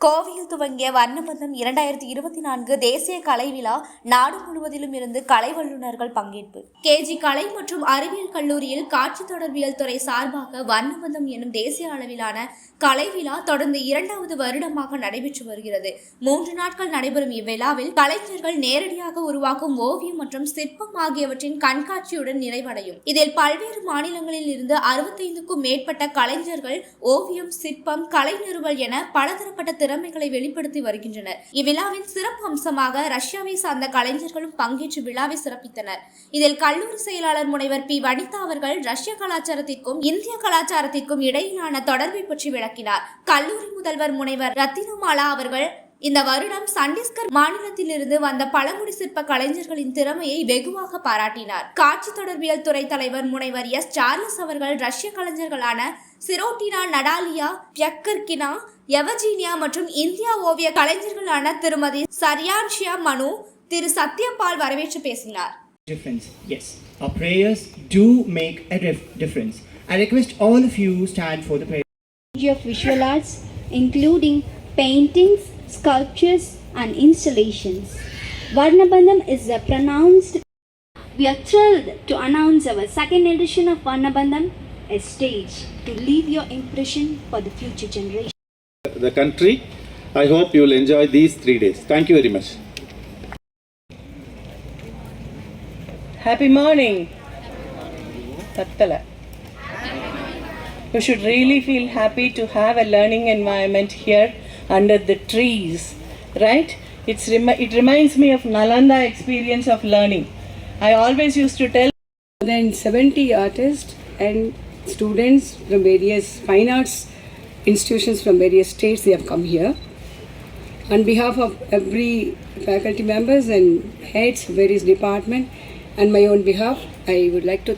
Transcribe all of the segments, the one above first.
கோவையில் துவங்கிய வண்ணபந்தம் இரண்டாயிரத்தி இருபத்தி நான்கு தேசிய கலை விழா நாடு முழுவதிலும் இருந்து கலை வல்லுநர்கள் பங்கேற்பு. கேஜி கலை மற்றும் அறிவியல் கல்லூரியில் காட்சி தொடர்பியல் துறை சார்பாக வண்ணபந்தம் எனும் தேசிய அளவிலான கலை விழா தொடர்ந்து இரண்டாவது வருடமாக நடைபெற்று வருகிறது. மூன்று நாட்கள் நடைபெறும் இவ்விழாவில் கலைஞர்கள் நேரடியாக உருவாக்கும் ஓவியம் மற்றும் சிற்பம் ஆகியவற்றின் கண்காட்சியுடன் நிறைவடையும். இதில் பல்வேறு மாநிலங்களில் இருந்து அறுபத்தைந்துக்கும் மேற்பட்ட கலைஞர்கள் ஓவியம் சிற்பம் கலை நிறுவல் என பலதரப்பட்ட திறமைகளை வெளிப்படுத்தி வருகின்றனர். இவ்விழாவின் சிறப்பு அம்சமாக ரஷ்யாவை சார்ந்த கலைஞர்களும் பங்கேற்று விழாவை சிறப்பித்தனர். இதில் கல்லூரி செயலாளர் முனைவர் பி. வனிதா அவர்கள் ரஷ்ய கலாச்சாரத்திற்கும் இந்திய கலாச்சாரத்திற்கும் இடையிலான தொடர்பை பற்றி விளக்கினார். கல்லூரி முதல்வர் முனைவர் ரத்தினமாலா அவர்கள் இந்த வருடம் சண்டீஸ்கர் மாநிலத்திலிருந்து வந்த பழங்குடி சிற்ப கலைஞர்களின் திறமையை வெகுவாக பாராட்டினார் காட்சி தொடர்பியல் துறை தலைவர் முனைவர் எஸ் சார்லஸ் அவர்கள் ரஷ்ய கலைஞர்களான சிரோட்டினா நடாலியா பியக்கர்கினா எவஜீனியா மற்றும் இந்தியா ஓவிய கலைஞர்களான திருமதி சர்யான்ஷியா மனு திரு சத்யபால் வரவேற்று பேசினார் difference. Yes, our prayers do make a dif- difference. I request all of you stand for the prayer. range of visual arts, including paintings, sculptures, and installations. Varnabandham is a pronounced. We are thrilled to announce our second edition of Varnabandham, a stage to leave your impression for the future generation. the country. I hope you will enjoy these three days. Thank you very much. Happy morning. Tattala. You should really feel happy to have a learning environment here under the trees, right? It's remi- it reminds me of Nalanda experience of learning. I always used to tell than 70 artists and students from various fine arts institutions from various states they have come here on behalf of every faculty members and heads of various department and my own behalf i would like to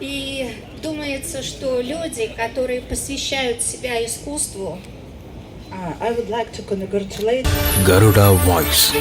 И думается, что люди, которые посвящают себя искусству, Uh, I would like to congratulate Garuda Voice